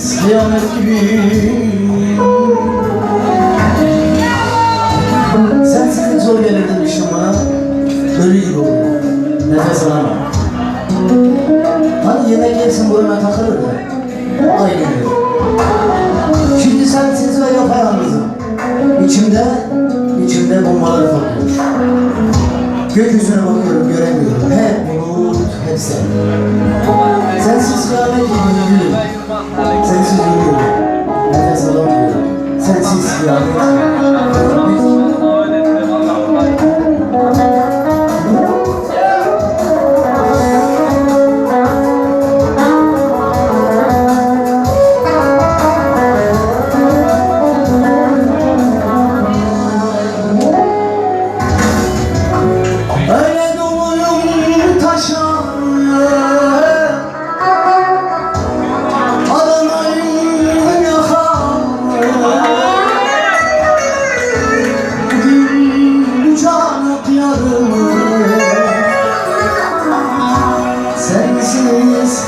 isyanet gibi. Sen sıkıntı zor gelir demiştin bana. Ölü gibi oldu Nefes alamam. Hani yemek yersin boyuna takılır da Aynen öyle Şimdi sensiz ve yapayalnızım İçimde, içimde bombalar patlıyor Gökyüzüne bakıyorum göremiyorum. Hep bulut, hep sen. Sensiz kıyamet gibi gülüm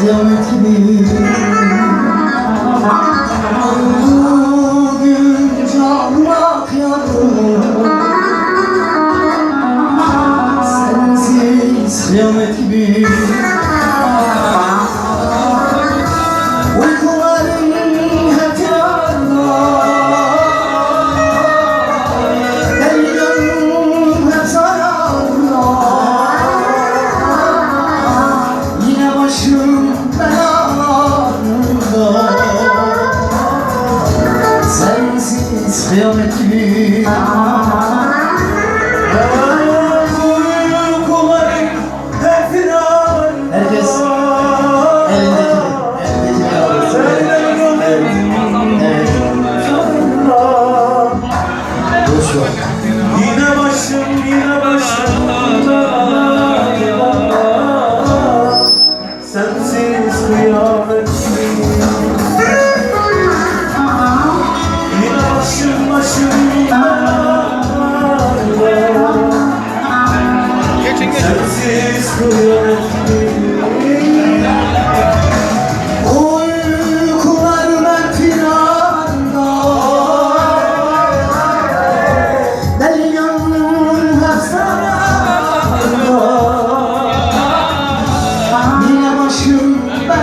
Sensiz kıyamet Sensiz kıyamet